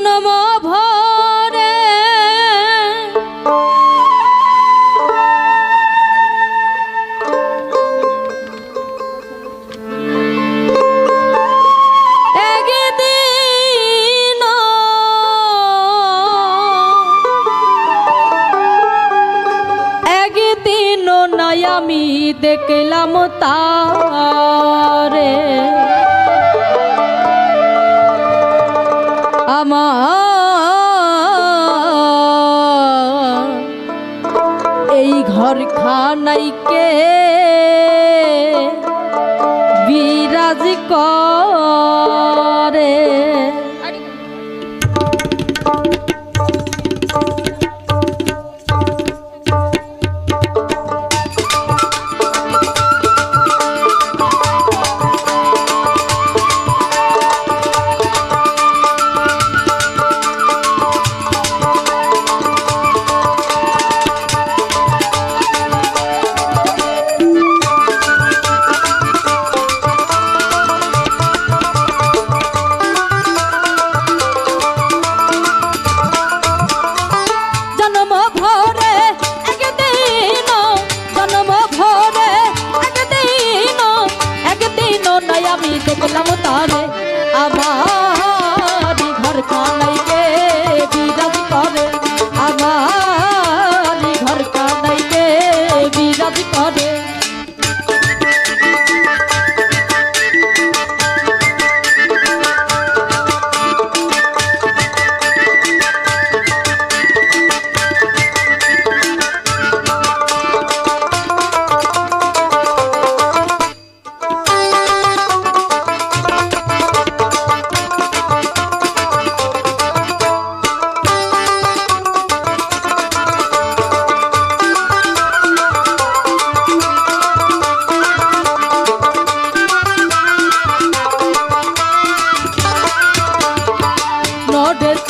জনম ভরে। আমি দেখলাম তারে। আমার এই ঘর খানাইকে বিরাজ করে?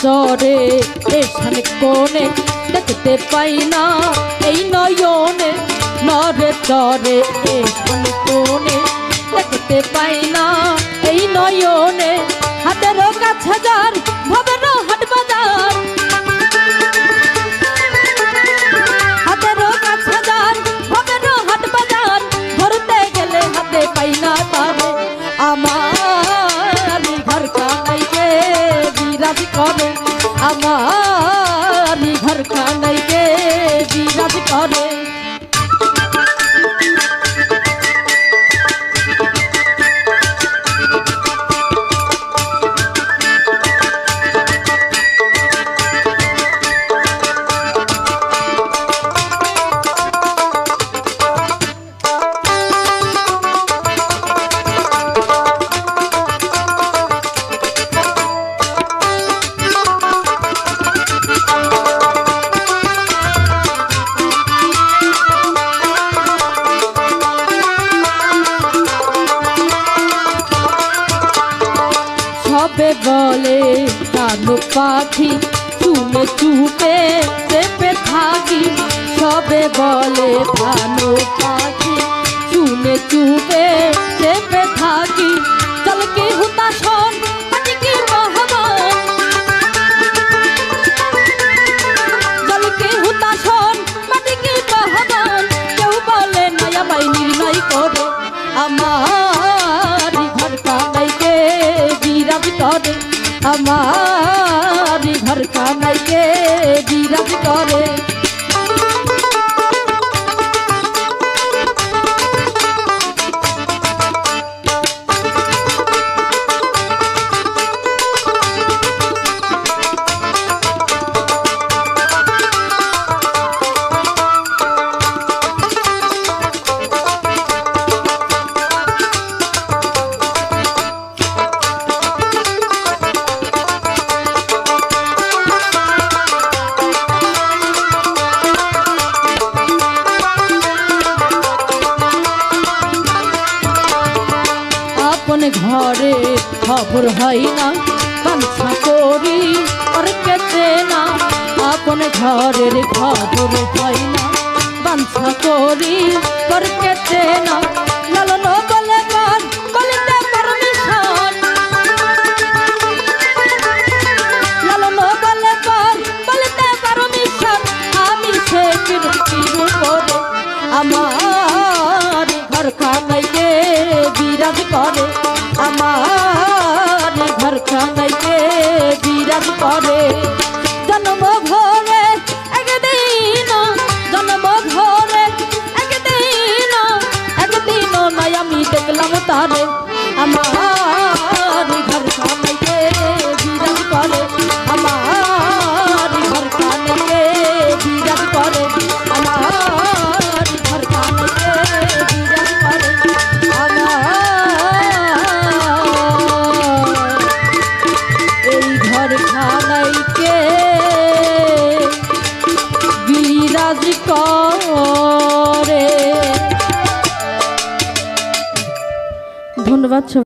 চরে এখান কোণে দেখতে পাই না, এই নয়নে নরে চরে এখান কোণে দেখতে পাই না, এই নয়নে হাতের কাছে যার আমার ঘর কানাইকে বিরাজ করে। সবে পাখি শুনে চুপে চেপে থাকি। সবে বলে কানু পাখি শুনে চুপে চেপে থাকি। চল কি হুতা শোন মাটি কি মহাবান চল কি হুতা শোন মাটি কি মহাবান কেউ বলে, নয়া বাই নির্ণয় করে। আমার ঘর কানাইকে বিরাজ করে। আমার ঘর আপন ঘরে খবর হয় না কাঞ্চা করি আর কেতে না। আপন ঘরের খবর হয় না কাঞ্চা করি আর কেতে না। খানাইকে বিরাজ করে। জন্ম ভরে একদিন জন্ম ভরে একদিন একদিন নয় আমি দেখলাম তারে। wyprowadzę